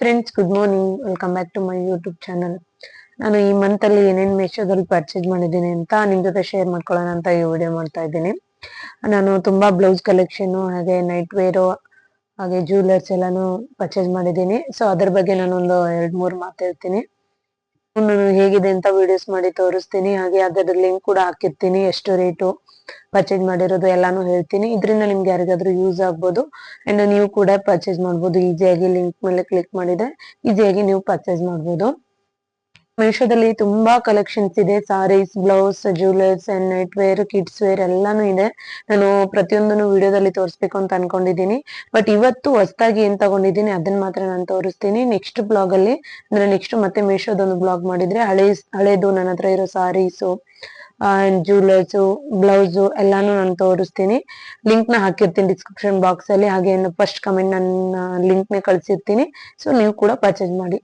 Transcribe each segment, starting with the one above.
Friends good morning welcome back to my YouTube channel ನಾನು ಈ month ಅಲ್ಲಿ ಏನೇನು ಮೇಶೋದಲ್ಲಿ ಪರ್ಚೇಸ್ ಮಾಡಿದ್ದೀನಿ ಅಂತ ನಿಮ್ ಜೊತೆ ಶೇರ್ ಮಾಡ್ಕೊಳ್ಳೋಣ ಅಂತ ಈ ವಿಡಿಯೋ ಮಾಡ್ತಾ ಇದ್ದೀನಿ. ನಾನು ತುಂಬಾ ಬ್ಲೌಸ್ ಕಲೆಕ್ಷನ್ ಹಾಗೆ ನೈಟ್ ವೇರು ಹಾಗೆ ಜ್ಯುವೆಲ್ಲರ್ಸ್ ಎಲ್ಲಾನು ಪರ್ಚೇಸ್ ಮಾಡಿದ್ದೀನಿ. ಸೊ ಅದ್ರ ಬಗ್ಗೆ ನಾನೊಂದು ಎರಡು ಮೂರು ಮೂರ್ ಮಾತು ಹೇಳ್ತೀನಿ. ಹೇಗಿದೆ ಅಂತ ವಿಡಿಯೋಸ್ ಮಾಡಿ ತೋರಿಸ್ತೀನಿ. ಹಾಗೆ ಅದರ ಲಿಂಕ್ ಕೂಡ ಹಾಕಿರ್ತೀನಿ, ಎಷ್ಟು ರೇಟು ಪರ್ಚೇಸ್ ಮಾಡಿರೋದು ಎಲ್ಲಾನು ಹೇಳ್ತೀನಿ. ಇದರಿಂದ ನಿಮ್ಗೆ ಯಾರಿಗಾದ್ರೂ ಯೂಸ್ ಆಗ್ಬೋದು. ಅಂಡ್ ನೀವು ಕೂಡ ಪರ್ಚೇಸ್ ಮಾಡ್ಬೋದು. ಈಸಿಯಾಗಿ ಲಿಂಕ್ ಮೇಲೆ ಕ್ಲಿಕ್ ಮಾಡಿದ್ರೆ ಈಸಿಯಾಗಿ ನೀವು ಪರ್ಚೇಸ್ ಮಾಡ್ಬೋದು. ಮೀಶೋದಲ್ಲಿ ತುಂಬಾ ಕಲೆಕ್ಷನ್ಸ್ ಇದೆ. Saris blouse jewellers and night wear kids wear ಎಲ್ಲಾನು ಇದೆ. ನಾನು ಪ್ರತಿಯೊಂದನ್ನು ವಿಡಿಯೋದಲ್ಲಿ ತೋರಿಸ್ಬೇಕು ಅಂತ ಅನ್ಕೊಂಡಿದ್ದೀನಿ. ಬಟ್ ಇವತ್ತು ಹೊಸದಾಗಿ ಏನ್ ತಗೊಂಡಿದ್ದೀನಿ ಅದನ್ನ ಮಾತ್ರ ನಾನು ತೋರಿಸ್ತೀನಿ. ನೆಕ್ಸ್ಟ್ ಬ್ಲಾಗ್ ಅಲ್ಲಿ, ಅಂದ್ರೆ ನೆಕ್ಸ್ಟ್ ಮತ್ತೆ ಮೀಶೋದೊಂದು ಬ್ಲಾಗ್ ಮಾಡಿದ್ರೆ ಹಳೆ, ಹಳೇದು ನನ್ನ ಹತ್ರ ಇರೋ ಸಾರೀಸು ಜ್ಯುವೆಲರ್ಸ್ ಬ್ಲೌಸು ಎಲ್ಲಾನು ನಾನು ತೋರಿಸ್ತೀನಿ. ಲಿಂಕ್ನ ಹಾಕಿರ್ತೀನಿ ಡಿಸ್ಕ್ರಿಪ್ಷನ್ ಬಾಕ್ಸಲ್ಲಿ ಹಾಗೆ ಫಸ್ಟ್ ಕಮೆಂಟ್ ನನ್ನ ಲಿಂಕ್ ಕಳಿಸಿರ್ತೀನಿ ಕಳ್ಸಿರ್ತೀನಿ. ಸೊ ನೀವು ಕೂಡ ಪರ್ಚೇಸ್ ಮಾಡಿ.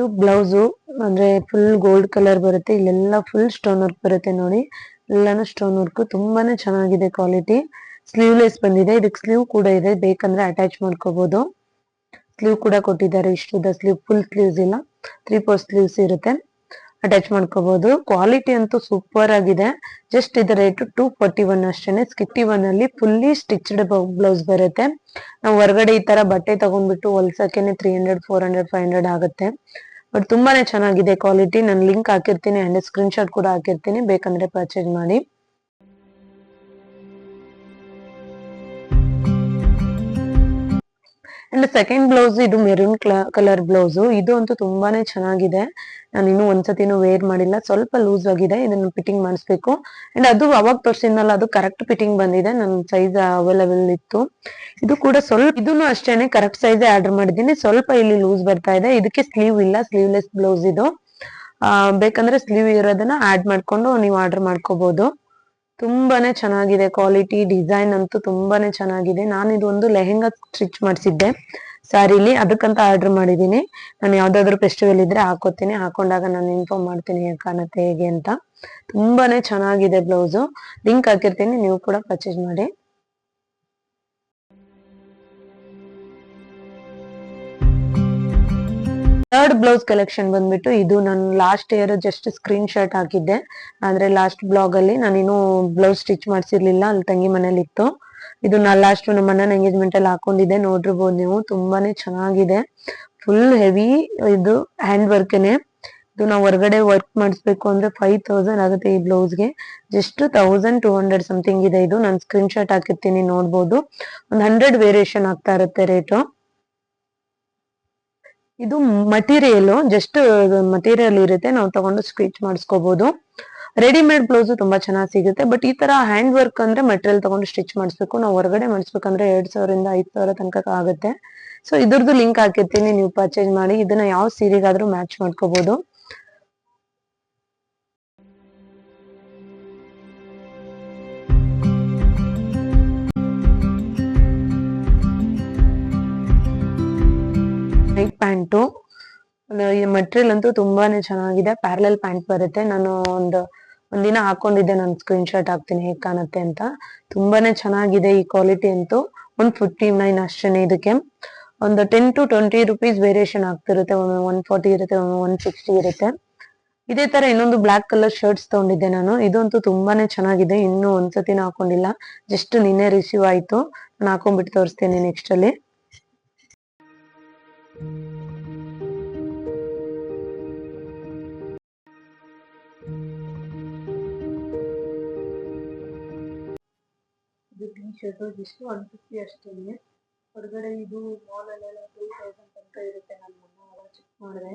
ಇದು ಬ್ಲೌಸು, ಅಂದ್ರೆ ಫುಲ್ ಗೋಲ್ಡ್ ಕಲರ್ ಬರುತ್ತೆ. ಇಲ್ಲೆಲ್ಲ ಫುಲ್ ಸ್ಟೋನ್ ವರ್ಕ್ ಬರುತ್ತೆ ನೋಡಿ. ಎಲ್ಲಾನು ಸ್ಟೋನ್ ವರ್ಕ್ ತುಂಬಾನೇ ಚೆನ್ನಾಗಿದೆ ಕ್ವಾಲಿಟಿ ಸ್ಲೀವ್ಲೆಸ್ ಬಂದಿದೆ. ಇದಕ್ಕೆ ಸ್ಲೀವ್ ಕೂಡ ಇದೆ. ಬೇಕಂದ್ರೆ ಅಟ್ಯಾಚ್ ಮಾಡ್ಕೋಬಹುದು ಸ್ಲೀವ್ ಕೂಡ ಕೊಟ್ಟಿದ್ದಾರೆ. ಇಷ್ಟುದ ಸ್ಲೀವ್ ಫುಲ್ ಸ್ಲೀವ್ಸ್ ಇಲ್ಲ. ತ್ರೀ ಫೋರ್ ಸ್ಲೀವ್ಸ್ ಇರುತ್ತೆ. ಅಟ್ಯಾಚ್ ಮಾಡ್ಕೋಬಹುದು ಕ್ವಾಲಿಟಿ ಅಂತೂ ಸೂಪರ್ ಆಗಿದೆ. ಜಸ್ಟ್ ಇದರ ರೇಟ್ ಟೂ ಫೋರ್ಟಿ ಒನ್ ಅಷ್ಟೇನೆ. ಸ್ಕಿಟ್ಟಿ ಒನ್ ಅಲ್ಲಿ ಫುಲ್ಲಿ ಸ್ಟಿಚ್ಡ್ ಬ್ಲೌಸ್ ಬರುತ್ತೆ. ನಾವು ಹೊರಗಡೆ ಈ ತರ ಬಟ್ಟೆ ತಗೊಂಡ್ಬಿಟ್ಟು ಹೊಲ್ಸಕ್ಕೆ three hundred four hundred five hundred ಆಗುತ್ತೆ. ಬಟ್ ತುಂಬಾನೇ ಚೆನ್ನಾಗಿದೆ ಕ್ವಾಲಿಟಿ ನಾನು ಲಿಂಕ್ ಹಾಕಿರ್ತೀನಿ ಅಂಡ್ ಸ್ಕ್ರೀನ್ ಶಾಟ್ ಕೂಡ ಹಾಕಿರ್ತೀನಿ. ಬೇಕಂದ್ರೆ ಪರ್ಚೇಸ್ ಮಾಡಿ. ಅಂಡ್ ಸೆಕೆಂಡ್ ಬ್ಲೌಸ್ ಇದು ಮೆರೂನ್ ಕಲರ್ ಬ್ಲೌಸ್ ಇದು ಅಂತೂ ತುಂಬಾನೇ ಚೆನ್ನಾಗಿದೆ. ನಾನು ಇನ್ನೂ ಒಂದ್ಸತಿನೂ ವೇರ್ ಮಾಡಿಲ್ಲ. ಸ್ವಲ್ಪ ಲೂಸ್ ಆಗಿದೆ. ಇದನ್ನು ಫಿಟ್ಟಿಂಗ್ ಮಾಡಿಸ್ಬೇಕು. ಅಂಡ್ ಅದು ಅವಾಗ ತೋರಿಸಿದ್ನಲ್ಲ, ಅದು ಕರೆಕ್ಟ್ ಫಿಟ್ಟಿಂಗ್ ಬಂದಿದೆ. ನನ್ನ ಸೈಜ್ ಅವೈಲಬಲ್ ಇತ್ತು. ಇದು ಕೂಡ ಸ್ವಲ್ಪ ಇದನ್ನು ಅಷ್ಟೇನೆ ಕರೆಕ್ಟ್ ಸೈಜ್ ಆರ್ಡರ್ ಮಾಡಿದ್ದೀನಿ. ಸ್ವಲ್ಪ ಇಲ್ಲಿ ಲೂಸ್ ಬರ್ತಾ ಇದೆ. ಇದಕ್ಕೆ ಸ್ಲೀವ್ ಇಲ್ಲ. ಸ್ಲೀವ್ಲೆಸ್ ಬ್ಲೌಸ್ ಇದು. ಬೇಕಂದ್ರೆ ಸ್ಲೀವ್ ಇರೋದನ್ನ ಆಡ್ ಮಾಡ್ಕೊಂಡು ನೀವು ಆರ್ಡರ್ ಮಾಡ್ಕೋಬಹುದು ತುಂಬಾನೇ ಚೆನ್ನಾಗಿದೆ ಕ್ವಾಲಿಟಿ ಡಿಸೈನ್ ಅಂತೂ ತುಂಬಾನೇ ಚೆನ್ನಾಗಿದೆ. ನಾನು ಇದೊಂದು ಲೆಹೆಂಗಾ ಸ್ಟಿಚ್ ಮಾಡಿಸಿದ್ದೆ. ಸ್ಯಾರಿಲಿ ಅದಕ್ಕಂತ ಆರ್ಡರ್ ಮಾಡಿದ್ದೀನಿ. ನಾನು ಯಾವ್ದಾದ್ರು ಫೆಸ್ಟಿವಲ್ ಇದ್ರೆ ಹಾಕೋತೀನಿ. ಹಾಕೊಂಡಾಗ ನಾನು ಇನ್ಫಾರ್ಮ್ ಮಾಡ್ತೀನಿ ಹೇಗೆ ಕಾಣುತ್ತೆ, ಹೇಗೆ ಅಂತ. ತುಂಬಾನೇ ಚೆನ್ನಾಗಿದೆ ಬ್ಲೌಸ್ ಲಿಂಕ್ ಹಾಕಿರ್ತೀನಿ, ನೀವು ಕೂಡ ಪರ್ಚೇಸ್ ಮಾಡಿ. ಥರ್ಡ್ ಬ್ಲೌಸ್ ಕಲೆಕ್ಷನ್ ಬಂದ್ಬಿಟ್ಟು ಇದು ನಾನು last year just screenshot ಹಾಕಿದ್ದೆ. ಅಂದ್ರೆ ಲಾಸ್ಟ್ ಬ್ಲಾಗ್ ಅಲ್ಲಿ ನಾನಿನ್ನು ಬ್ಲೌಸ್ ಸ್ಟಿಚ್ ಮಾಡ್ಸಿರ್ಲಿಲ್ಲ, ಅಲ್ಲಿ ತಂಗಿ ಮನೇಲಿ ಇತ್ತು. ಇದು ನಾ ಲಾಸ್ಟ್ ನಮ್ಮ ಅಣ್ಣನ ಎಂಗೇಜ್ಮೆಂಟ್ ಅಲ್ಲಿ ಹಾಕೊಂಡಿದ್ದೆ ನೋಡಿರ್ಬೋದು ನೀವು, ತುಂಬಾನೇ ಚೆನ್ನಾಗಿದೆ. ಫುಲ್ ಹೆವಿ ಇದು ಹ್ಯಾಂಡ್ ವರ್ಕ್ನೆ ಇದು ನಾವು ಹೊರಗಡೆ ವರ್ಕ್ ಮಾಡಿಸ್ಬೇಕು ಅಂದ್ರೆ ಫೈವ್ ತೌಸಂಡ್ ಆಗುತ್ತೆ ಈ ಬ್ಲೌಸ್ಗೆ just thousand two hundred something ಇದೆ ಇದು. ನಾನು ಸ್ಕ್ರೀನ್ ಶಾಟ್ ಹಾಕಿರ್ತೀನಿ, ನೋಡ್ಬೋದು. ಒಂದು ಹಂಡ್ರೆಡ್ ವೇರಿಯೇಷನ್ ಆಗ್ತಾ ಇರುತ್ತೆ ರೇಟು ಇದು ಮಟೀರಿಯಲ್ ಜಸ್ಟ್ ಮಟೀರಿಯಲ್ ಇರುತ್ತೆ. ನಾವು ತಗೊಂಡು ಸ್ಟಿಚ್ ಮಾಡಿಸ್ಕೋಬಹುದು ರೆಡಿಮೇಡ್ ಬ್ಲೌಸ್ ತುಂಬಾ ಚೆನ್ನಾಗಿ ಸಿಗುತ್ತೆ. ಬಟ್ ಈ ತರ ಹ್ಯಾಂಡ್ ವರ್ಕ್ ಅಂದ್ರೆ ಮೆಟೀರಿಯಲ್ ತಗೊಂಡು ಸ್ಟಿಚ್ ಮಾಡಿಸ್ಬೇಕು. ನಾವು ಹೊರಗಡೆ ಮಾಡಿಸ್ಬೇಕಂದ್ರೆ ಎರಡ್ ಸಾವಿರದಿಂದ ಐದ್ ಸಾವಿರ ತನಕ ಆಗುತ್ತೆ. ಸೊ ಇದ್ರದ್ದು ಲಿಂಕ್ ಹಾಕಿರ್ತೀನಿ. ನೀವು ಪರ್ಚೇಸ್ ಮಾಡಿ. ಇದನ್ನ ಯಾವ ಸೀರೆಗಾದ್ರೂ ಮ್ಯಾಚ್ ಮಾಡ್ಕೋಬಹುದು ನೈಟ್ ಪ್ಯಾಂಟು ಮಟೀರಿಯಲ್ ಅಂತೂ ತುಂಬಾನೇ ಚೆನ್ನಾಗಿದೆ. ಪ್ಯಾರಲಲ್ ಪ್ಯಾಂಟ್ ಬರುತ್ತೆ. ನಾನು ಒಂದು ಒಂದಿನ ಹಾಕೊಂಡಿದ್ದೆ. ನಾನು ಸ್ಕ್ರೀನ್ ಶಾಟ್ ಹಾಕ್ತೀನಿ. ಹೇಗೆ ಕಾಣುತ್ತೆ ಅಂತ. ತುಂಬಾನೇ ಚೆನ್ನಾಗಿದೆ ಈ ಕ್ವಾಲಿಟಿ ಅಂತೂ. ಒನ್ ಫಿಫ್ಟಿ ನೈನ್ ಅಷ್ಟೇನೆ ಇದಕ್ಕೆ. ಒಂದು ten to twenty rupees variation ಆಗ್ತಿರುತ್ತೆ. ಒನ್ ಫಾರ್ಟಿ ಇರುತ್ತೆ ಒನ್ ಸಿಕ್ಸ್ಟಿ ಇರುತ್ತೆ. ಇದೇ ತರ ಇನ್ನೊಂದು ಬ್ಲಾಕ್ ಕಲರ್ ಶರ್ಟ್ಸ್ ತಗೊಂಡಿದ್ದೆ ನಾನು. ಇದಂತೂ ತುಂಬಾನೇ ಚೆನ್ನಾಗಿದೆ. ಇನ್ನೂ ಒಂದ್ಸತಿನೂ ಹಾಕೊಂಡಿಲ್ಲ. ಜಸ್ಟ್ ನಿನ್ನೆ ರಿಸೀವ್ ಆಯ್ತು. ನಾನು ಹಾಕೊಂಡ್ಬಿಟ್ಟು ತೋರಿಸ್ತೀನಿ ನೆಕ್ಸ್ಟ್ ಅಲ್ಲಿ. ಇದು ಟಿ ಶರ್ಟ್ ಇಷ್ಟು ಒನ್ ಫಿಫ್ಟಿ ಅಷ್ಟೇ ಹೊರಗಡೆ ಇದು ಮಾಲಲ್ಲೆಲ್ಲ ಟೂ ತೌಸಂಡ್ ತನಕ ಇರುತ್ತೆ ನಾನು ಮೊನ್ನೆ ಚೆಕ್ ಮಾಡಿದೆ.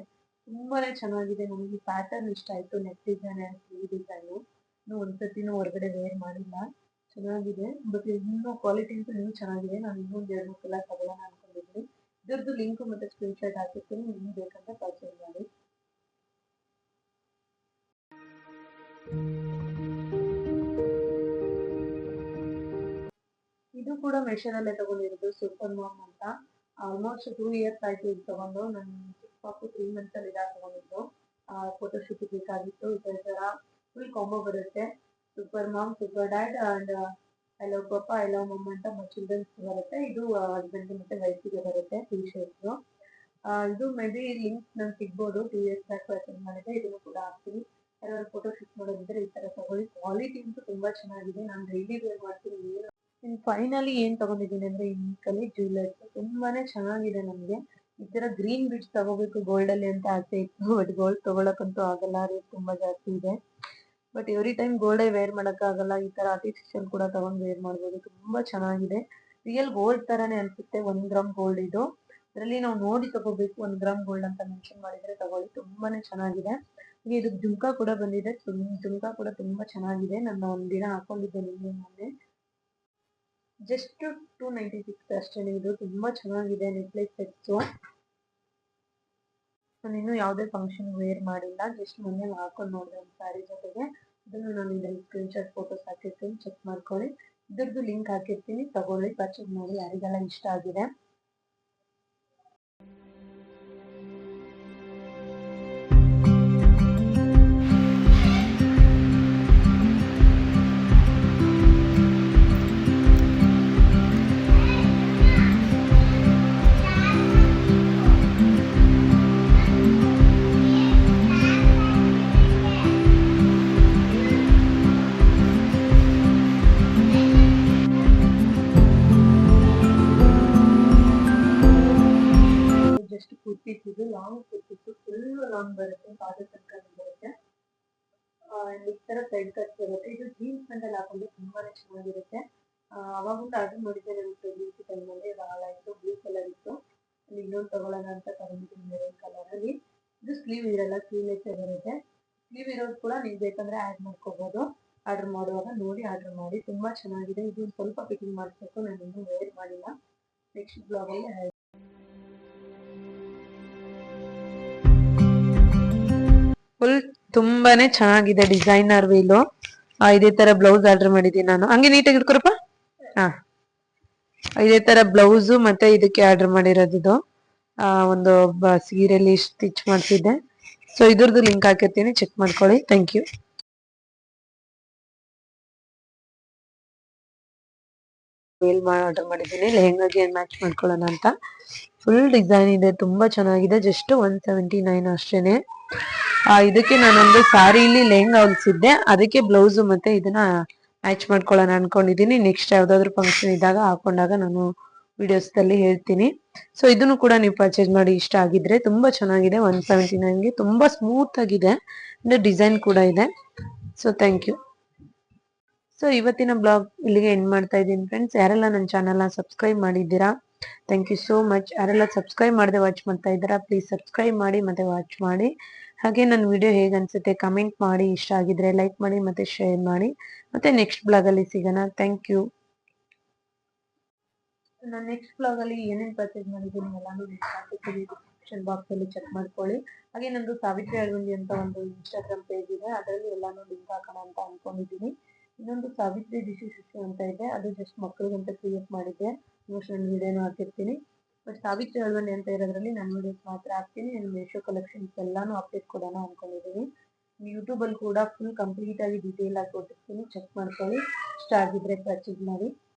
ತುಂಬಾನೇ ಚೆನ್ನಾಗಿದೆ. ನನಗೆ ಪ್ಯಾಟರ್ನ್ ಇಷ್ಟ ಆಯ್ತು. ನೆಕ್ ಡಿಸೈನ್ ಸ್ಲೀವ್ ಡಿಸೈನು ಇನ್ನೂ ಒಂದ್ಸತಿನೂ ಹೊರಗಡೆ ವೇರ್ ಮಾಡಿಲ್ಲ. ಚೆನ್ನಾಗಿದೆ. ಬಟ್ ಇನ್ನೂ ಕ್ವಾಲಿಟಿ ಅಂತೂ ಇನ್ನೂ ಚೆನ್ನಾಗಿದೆ. ನಾನು ಇನ್ನೊಂದು ಎರಡು ಮೂರು ಕಲರ್ ತಗೊಳ್ಳೋಣ ಇದ್ರದ್ದು ಲಿಂಕ್ ಮತ್ತೆ ಸ್ಕ್ರೀನ್ ಶಾಟ್ ಹಾಕಿರ್ತೀನಿ, ನಿಮ್ಗೆ ಬೇಕಂದ್ರೆ ಪರ್ಚೇಸ್ ಮಾಡಿ. ಇದು ಕೂಡ ಮೆಷರಲ್ಲೇ ತಗೊಂಡಿರೋದು ಸೂಪರ್ ಮಾಮ್ ಅಂತ. ಆಲ್ಮೋಸ್ಟ್ ಟೂ ಇಯರ್ಸ್ ಆಯ್ತು ಇದು ತಗೊಂಡು. ನನ್ನ ಚಿಕ್ಕ ಪಾಪು ತ್ರೀ ಮಂತ್ಸ್ ಅಲ್ಲಿ ಇದಾಗ ತಗೊಂಡಿದ್ದು. ಫೋಟೋಶೂಟ್ ಬೇಕಾಗಿತ್ತು. ಈ ತರ ಫುಲ್ ಕಾಂಬೋ ಬರುತ್ತೆ. Super mom super dad and I ಪಾಪ ಹಲೋ ಐ ಮಮ್ಮ ಅಂತ ಚಿಲ್ಡ್ರನ್ಸ್ ಬರುತ್ತೆ. ಇದು ಹಸ್ಬೆಂಡ್ ಮತ್ತೆ ವೈಫಿಗೆ ಬರುತ್ತೆ ಟಿ ಶರ್ಟ್ಸ್ ಇದು ಮೇ ಬಿ ಲಿಂಕ್ ನಂಗೆ ಸಿಗ್ಬೋದು ಟೂ ಇಯರ್ಸ್ ಬ್ಯಾಕ್ ಪರ್ಚೇಸ್ ಮಾಡಿದೆ, ಇದನ್ನು ಕೂಡ ಹಾಕ್ತೀನಿ. ಯಾರಾದ್ರು ಫೋಟೋ ಶೂಟ್ ಮಾಡೋದಿದ್ರೆ ಈ ತರ ತಗೊಳ್ಳಿ. ಕ್ವಾಲಿಟಿ ಅಂತೂ ತುಂಬಾ ಚೆನ್ನಾಗಿದೆ. ನಾನು ಡೈಲಿ ವೇರ್ ಮಾಡ್ತೀನಿ, ಏನು. ಫೈನಲಿ ಏನ್ ತಗೊಂಡಿದ್ದೀನಿ ಅಂದ್ರೆ ಇಂಕಲ್ಲಿ ಜ್ಯುವೆಲರ್ಸ್ ತುಂಬಾನೇ ಚೆನ್ನಾಗಿದೆ ನಮ್ಗೆ. ಈ ತರ ಗ್ರೀನ್ ಬಿಡ್ಸ್ ತಗೋಬೇಕು ಗೋಲ್ಡ್ ಅಲ್ಲಿ ಅಂತ ಆಸೆ ಇತ್ತು ಬಟ್ ಗೋಲ್ಡ್ ತಗೊಳಕಂತೂ ಆಗಲ್ಲ ರೇಟ್ ತುಂಬಾ ಜಾಸ್ತಿ ಇದೆ. ಬಟ್ ಎವ್ರಿ ಟೈಮ್ ಗೋಲ್ಡೇ ವೇರ್ ಆಗಲ್ಲ, ಈ ತರ ಆರ್ಟಿಫಿಷಿಯಲ್ ಕೂಡ ತಗೊಂಡು ವೇರ್ ಮಾಡ್ಬೋದು. ತುಂಬಾ ಚೆನ್ನಾಗಿದೆ. ರಿಯಲ್ ಗೋಲ್ಡ್ ತರಾನೇ ಅನ್ಸುತ್ತೆ, ಒಂದ್ ಗ್ರಾಮ್ ಗೋಲ್ಡ್ ಇದು. ಇದರಲ್ಲಿ ನಾವು ನೋಡಿ ತಗೋಬೇಕು, ಒಂದ್ ಗ್ರಾಮ್ ಗೋಲ್ಡ್ ಅಂತ ಮೆನ್ಷನ್ ಮಾಡಿದ್ರೆ ತಗೊಳ್ಳಿ. ತುಂಬಾನೇ ಚೆನ್ನಾಗಿದೆ. ಹಾಗೆ ಇದು ಜುಮ್ಕಾ ಕೂಡ ಬಂದಿದೆ. ಜುಮ್ಕಾ ಕೂಡ ತುಂಬಾ ಚೆನ್ನಾಗಿದೆ. ನಾನು ದಿನ ಹಾಕೊಂಡಿದ್ದೆ ನಿನ್ನೆ ಮೊನ್ನೆ. ಜಸ್ಟ್ ಟೂ ನೈಂಟಿ ಸಿಕ್ಸ್ ಅಷ್ಟೇ ಇದು. ತುಂಬಾ ಚೆನ್ನಾಗಿದೆ ನೆಕ್ಲೆಸ್ ಸೆಟ್ಸು ನಾನು ಇನ್ನೂ ಯಾವುದೇ ಫಂಕ್ಷನ್ ವೇರ್ ಮಾಡಿಲ್ಲ. ಜಸ್ಟ್ ಮೊನ್ನೆ ಹಾಕೊಂಡು ನೋಡಿದೆ ಸ್ಯಾರಿ ಜೊತೆಗೆ. ಇದನ್ನು ನಾನು ಇಲ್ಲಿ ಸ್ಕ್ರೀನ್ ಶಾಟ್ ಫೋಟೋಸ್ ಹಾಕಿರ್ತೀನಿ ಚೆಕ್ ಮಾಡ್ಕೊಳ್ಳಿ. ಇದರದ್ದು ಲಿಂಕ್ ಹಾಕಿರ್ತೀನಿ, ತಗೊಳ್ಳಿ ಪರ್ಚೇಸ್ ಮಾಡಿ ಯಾರಿಗೆಲ್ಲ ಇಷ್ಟ ಆಗಿದೆ. ಜಸ್ಟ್ ಕುರ್ತೀಸ್ ಇದು ಲಾಂಗ್ ಕುರ್ತೀಸ್ ಫುಲ್ ಲಾಂಗ್ ಬರುತ್ತೆ, ಪಾದ ತನಕ ಬರುತ್ತೆ. ಈ ತರ ಸೈಡ್ ಕಟ್ ಬರುತ್ತೆ. ಇದು ಜೀನ್ಸ್ ಪ್ಯಾಂಟಲ್ಲಿ ಹಾಕೊಂಡ್ರೆ ತುಂಬಾನೇ ಚೆನ್ನಾಗಿರುತ್ತೆ. ಅವಾಗೂ ಆರ್ಡರ್ ಮಾಡಿದ್ದೆ ನನಗೆ ಪ್ರೆಗ್ನೆನ್ಸಿ ಟೈಮಲ್ಲಿ ಅದು ಹಾಳಾಯ್ತು ಬ್ಲೂ ಕಲರ್ ಇತ್ತು ಇನ್ನೊಂದು ತಗೊಳ್ಳೋಣ ಅಂತ ತಗೊಂಡಿದ್ದೀನಿ ಮೆರೂನ್ ಕಲರಲ್ಲಿ ಇದು ಸ್ಲೀವ್ ಇರಲ್ಲ ಸ್ಲೀವ್ಲೆಸ್ ಬರುತ್ತೆ ಸ್ಲೀವ್ ಇರೋದು ಕೂಡ ನೀವು ಬೇಕಂದ್ರೆ ಆ್ಯಡ್ ಮಾಡ್ಕೋಬೋದು. ಆರ್ಡರ್ ಮಾಡುವಾಗ ನೋಡಿ ಆರ್ಡರ್ ಮಾಡಿ. ತುಂಬ ಚೆನ್ನಾಗಿದೆ. ಇದು ಸ್ವಲ್ಪ ಫಿಟ್ಟಿಂಗ್ ಮಾಡಿಸ್ಬೇಕು ನಾನು ಇನ್ನೂ ವೇರ್ ಮಾಡಿಲ್ಲ ನೆಕ್ಸ್ಟ್ ಬ್ಲಾಗಲ್ಲಿ ತುಂಬಾನೇ ಚೆನ್ನಾಗಿದೆ ಡಿಸೈನರ್ ವೀಲು. ಇದೇ ತರ ಬ್ಲೌಸ್ ಆರ್ಡರ್ ಮಾಡಿದ್ದೀನಿ ನಾನು. ಹಂಗೆ ನೀಟಾಗಿ ಇಟ್ಕೊರಪ್ಪ? ಹಾ ಇದೇ ತರ ಬ್ಲೌಸ್ ಮತ್ತೆ ಇದಕ್ಕೆ ಆರ್ಡರ್ ಮಾಡಿರೋದು ಇದು. ಒಂದು ಸೀರೆಯಲ್ಲಿ ಸ್ಟಿಚ್ ಮಾಡ್ತಿದ್ದೆ ಸೊ ಇದ್ರದ್ದು ಲಿಂಕ್ ಹಾಕಿರ್ತೀನಿ. ಚೆಕ್ ಮಾಡ್ಕೊಳ್ಳಿ. ಥ್ಯಾಂಕ್ ಯು ಮೇಲ್ ಆರ್ಡರ್ ಮಾಡಿದ್ದೀನಿ. ಲೆಹಂಗಾಗೆ ಮ್ಯಾಚ್ ಮಾಡ್ಕೊಳ್ಳೋಣ ಅಂತ. ಫುಲ್ ಡಿಸೈನ್ ಇದೆ. ತುಂಬಾ ಚೆನ್ನಾಗಿದೆ. ಜಸ್ಟ್ ಒನ್ ಸೆವೆಂಟಿ ನೈನ್ ಅಷ್ಟೇನೆ. ಇದಕ್ಕೆ ನಾನೊಂದು ಸಾರಿಲಿ ಲೆಹಂಗಾ ಹೊಲ್ಸಿದ್ದೆ. ಅದಕ್ಕೆ ಬ್ಲೌಸ್ ಮತ್ತೆ ಇದನ್ನ ಮ್ಯಾಚ್ ಮಾಡ್ಕೊಳ್ಳೋಣ ಅನ್ಕೊಂಡಿದ್ದೀನಿ ನೆಕ್ಸ್ಟ್ ಯಾವ್ದಾದ್ರು ಫಂಕ್ಷನ್ ಇದ್ದಾಗ ಹಾಕೊಂಡಾಗ ನಾನು ವಿಡಿಯೋಸ್ ದಲ್ಲಿ ಹೇಳ್ತೀನಿ. ಸೊ ಇದನ್ನು ಕೂಡ ನೀವು ಪರ್ಚೇಸ್ ಮಾಡಿ ಇಷ್ಟ ಆಗಿದ್ರೆ ತುಂಬಾ ಚೆನ್ನಾಗಿದೆ. ಒನ್ ಸೆವೆಂಟಿ ನೈನ್ಗೆ ತುಂಬಾ ಸ್ಮೂತ್ ಆಗಿದೆ. ಅಂದ್ರೆ ಡಿಸೈನ್ ಕೂಡ ಇದೆ. ಸೊ ಥ್ಯಾಂಕ್ ಯು ಸೊ ಇವತ್ತಿನ ಬ್ಲಾಗ್ ಇಲ್ಲಿಗೆ ಎಂಡ್ ಮಾಡ್ತಾ ಇದ್ದೀನಿ ಫ್ರೆಂಡ್ಸ್ ಯಾರೆಲ್ಲ ನನ್ನ ಚಾನಲ್ನ ಸಬ್ಸ್ಕ್ರೈಬ್ ಮಾಡಿದ್ದೀರಾ ಥ್ಯಾಂಕ್ ಯು ಸೋ ಮಚ್ ಯಾರೆಲ್ಲ ಸಬ್ಸ್ಕ್ರೈಬ್ ಮಾಡದೆ ವಾಚ್ ಮಾಡ್ತಾ ಇದ್ದೀರಾ ಪ್ಲೀಸ್ ಸಬ್ಸ್ಕ್ರೈಬ್ ಮಾಡಿ ಮತ್ತೆ ವಾಚ್ ಮಾಡಿ. ಹಾಗೆ ನನ್ನ ವಿಡಿಯೋ ಹೇಗೆ ಅನ್ಸುತ್ತೆ ಕಮೆಂಟ್ ಮಾಡಿ, ಇಷ್ಟ ಆಗಿದ್ರೆ ಲೈಕ್ ಮಾಡಿ ಮತ್ತೆ ಶೇರ್ ಮಾಡಿ. ಮತ್ತೆ ನೆಕ್ಸ್ಟ್ ಬ್ಲಾಗ್ ಅಲ್ಲಿ ಸಿಗೋಣ. ಥ್ಯಾಂಕ್ ಯು ನಾನು ನೆಕ್ಸ್ಟ್ ಬ್ಲಾಗ್ ಅಲ್ಲಿ ಏನೇನ್ ಪರ್ಚೇಸ್ ಮಾಡಿದ್ದೀನಿ ಎಲ್ಲಾನು ಡಿಸ್ಕ್ರಿಪ್ಷನ್ ಬಾಕ್ಸ್ ಅಲ್ಲಿ ಚೆಕ್ ಮಾಡ್ಕೊಳ್ಳಿ. ಹಾಗೆ ನಂದು ಸಾವಿತ್ರಿ ಅರವಿಂದಿ ಅಂತ ಒಂದು ಇನ್ಸ್ಟಾಗ್ರಾಮ್ ಪೇಜ್ ಇದೆ. ಅದರಲ್ಲಿ ಎಲ್ಲಾನು ಲಿಂಕ್ ಹಾಕೋಣ ಅಂತ ಅನ್ಕೊಂಡಿದ್ದೀನಿ. ಇನ್ನೊಂದು ಸಾವಿತ್ರಿ ಡಿಸಿ ಅಂತ ಇದೆ. ಅದು ಜಸ್ಟ್ ಮಕ್ಕಳಿಗಂತ ಕ್ರಿಯೇಟ್ ಮಾಡಿದ್ದೆ. ಇಮೋಷನಲ್ ವಿಡಿಯೋನು ಹಾಕಿರ್ತೀನಿ. ಬಟ್ ಸಾವಿತ್ರಿ ಅಳವಂಡಿ ಅಂತ ಇರೋದ್ರಲ್ಲಿ ನಾನು ವೀಡಿಯೋಸ್ ಮಾತ್ರ ಹಾಕ್ತೀನಿ. ನಾನು ಮೇಶೋ ಕಲೆಕ್ಷನ್ಸ್ ಎಲ್ಲಾನು ಅಪ್ಡೇಟ್ ಕೊಡೋಣ ಅನ್ಕೊಂಡಿದ್ದೀನಿ ಯೂಟ್ಯೂಬಲ್ಲಿ ಕೂಡ ಫುಲ್ ಕಂಪ್ಲೀಟ್ ಆಗಿ ಡೀಟೇಲ್ ಆಗಿ ಕೊಟ್ಟಿರ್ತೀನಿ. ಚೆಕ್ ಮಾಡ್ಕೊಳ್ಳಿ. ಇಷ್ಟ ಆಗಿದ್ರೆ ಪರ್ಚೇಸ್ ಮಾಡಿ.